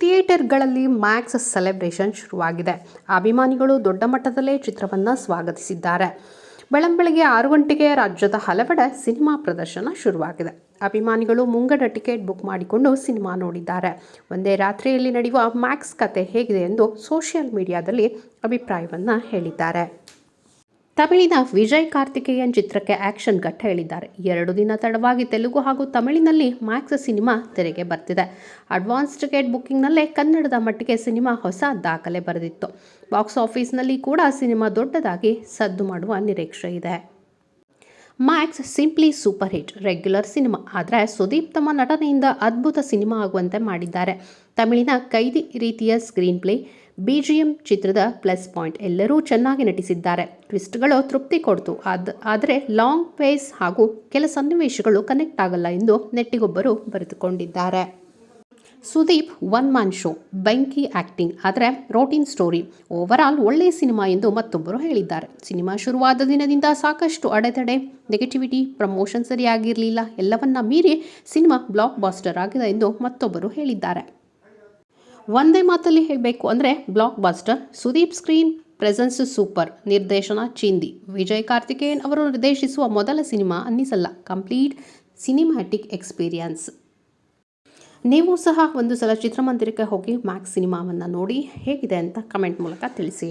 ಥಿಯೇಟರ್ಗಳಲ್ಲಿ Max celebration ಶುರುವಾಗಿದೆ. ಅಭಿಮಾನಿಗಳು ದೊಡ್ಡ ಮಟ್ಟದಲ್ಲೇ ಚಿತ್ರವನ್ನು ಸ್ವಾಗತಿಸಿದ್ದಾರೆ. ಬೆಳಂಬೆಳಗ್ಗೆ ಆರು ಗಂಟೆಗೆ ರಾಜ್ಯದ ಹಲವೆಡೆ ಸಿನಿಮಾ ಪ್ರದರ್ಶನ ಶುರುವಾಗಿದೆ. ಅಭಿಮಾನಿಗಳು ಮುಂಗಡ ಟಿಕೆಟ್ ಬುಕ್ ಮಾಡಿಕೊಂಡು ಸಿನಿಮಾ ನೋಡಿದ್ದಾರೆ. ಒಂದೇ ರಾತ್ರಿಯಲ್ಲಿ ನಡೆಯುವ ಮ್ಯಾಕ್ಸ್ ಕತೆ ಹೇಗಿದೆ ಎಂದು ಸೋಷಿಯಲ್ ಮೀಡಿಯಾದಲ್ಲಿ ಅಭಿಪ್ರಾಯವನ್ನು ಹೇಳಿದ್ದಾರೆ. ತಮಿಳಿನ ವಿಜಯ್ ಕಾರ್ತಿಕೇಯನ್ ಚಿತ್ರಕ್ಕೆ ಆಕ್ಷನ್ ಘಟ್ಟ ಹೇಳಿದ್ದಾರೆ. ಎರಡು ದಿನ ತಡವಾಗಿ ತೆಲುಗು ಹಾಗೂ ತಮಿಳಿನಲ್ಲಿ ಮ್ಯಾಕ್ಸ್ ಸಿನಿಮಾ ತೆರೆಗೆ ಬರ್ತಿದೆ. ಅಡ್ವಾನ್ಸ್ ಟಿಕೆಟ್ ಬುಕ್ಕಿಂಗ್ನಲ್ಲೇ ಕನ್ನಡದ ಮಟ್ಟಿಗೆ ಸಿನಿಮಾ ಹೊಸ ದಾಖಲೆ ಬರೆದಿತ್ತು. ಬಾಕ್ಸ್ ಆಫೀಸ್ನಲ್ಲಿ ಕೂಡ ಸಿನಿಮಾ ದೊಡ್ಡದಾಗಿ ಸದ್ದು ಮಾಡುವ ನಿರೀಕ್ಷೆ ಇದೆ. Max simply super hit, regular cinema. ಆದರೆ ಸುದೀಪ್ ತಮ್ಮ ನಟನೆಯಿಂದ ಅದ್ಭುತ ಸಿನಿಮಾ ಆಗುವಂತೆ ಮಾಡಿದ್ದಾರೆ. ತಮಿಳಿನ ಕೈದಿ ರೀತಿಯ screen play B G M ಚಿತ್ರದ ಪ್ಲಸ್ ಪಾಯಿಂಟ್ ಎಲ್ಲರೂ ಚೆನ್ನಾಗಿ ನಟಿಸಿದ್ದಾರೆ. ಟ್ವಿಸ್ಟ್ಗಳು ತೃಪ್ತಿ ಕೊಡ್ತು. ಆದ, ಆದರೆ ಲಾಂಗ್ ಫೇಸ್ ಹಾಗೂ ಕೆಲ ಸನ್ನಿವೇಶಗಳು ಕನೆಕ್ಟ್ ಆಗಲ್ಲ ಎಂದು ನೆಟ್ಟಿಗೊಬ್ಬರು ಬರೆದುಕೊಂಡಿದ್ದಾರೆ. ಸುದೀಪ್ ಒನ್ ಮ್ಯಾನ್ ಶೋ, ಬೆಂಕಿ ಆ್ಯಕ್ಟಿಂಗ್ ಆದರೆ ರೋಟೀನ್ ಸ್ಟೋರಿ. ಓವರಾಲ್ ಒಳ್ಳೆಯ ಸಿನಿಮಾ ಎಂದು ಮತ್ತೊಬ್ಬರು ಹೇಳಿದ್ದಾರೆ. ಸಿನಿಮಾ ಶುರುವಾದ ದಿನದಿಂದ ಸಾಕಷ್ಟು ಅಡೆತಡೆ, ನೆಗೆಟಿವಿಟಿ, ಪ್ರಮೋಷನ್ ಸರಿಯಾಗಿರಲಿಲ್ಲ, ಎಲ್ಲವನ್ನ ಮೀರಿ ಸಿನಿಮಾ ಬ್ಲಾಕ್ ಬಾಸ್ಟರ್ ಆಗಿದೆ ಎಂದು ಮತ್ತೊಬ್ಬರು ಹೇಳಿದ್ದಾರೆ. ಒಂದೇ ಮಾತಲ್ಲಿ ಹೇಳಬೇಕು ಅಂದರೆ blockbuster Sudeep screen, presence super, ನಿರ್ದೇಶನ ಚಿಂದಿ. ವಿಜಯ್ ಕಾರ್ತಿಕೇಯನ್ ಅವರು ನಿರ್ದೇಶಿಸುವ ಮೊದಲ ಸಿನಿಮಾ ಅನ್ನಿಸಲ್ಲ, ಕಂಪ್ಲೀಟ್ ಸಿನಿಮ್ಯಾಟಿಕ್ ಎಕ್ಸ್ಪೀರಿಯನ್ಸ್. ನೀವು ಸಹ ಒಂದು ಸಲ ಚಿತ್ರಮಂದಿರಕ್ಕೆ ಹೋಗಿ ಮ್ಯಾಕ್ಸ್ ಸಿನಿಮಾವನ್ನು ನೋಡಿ ಹೇಗಿದೆ ಅಂತ ಕಮೆಂಟ್ ಮೂಲಕ ತಿಳಿಸಿ.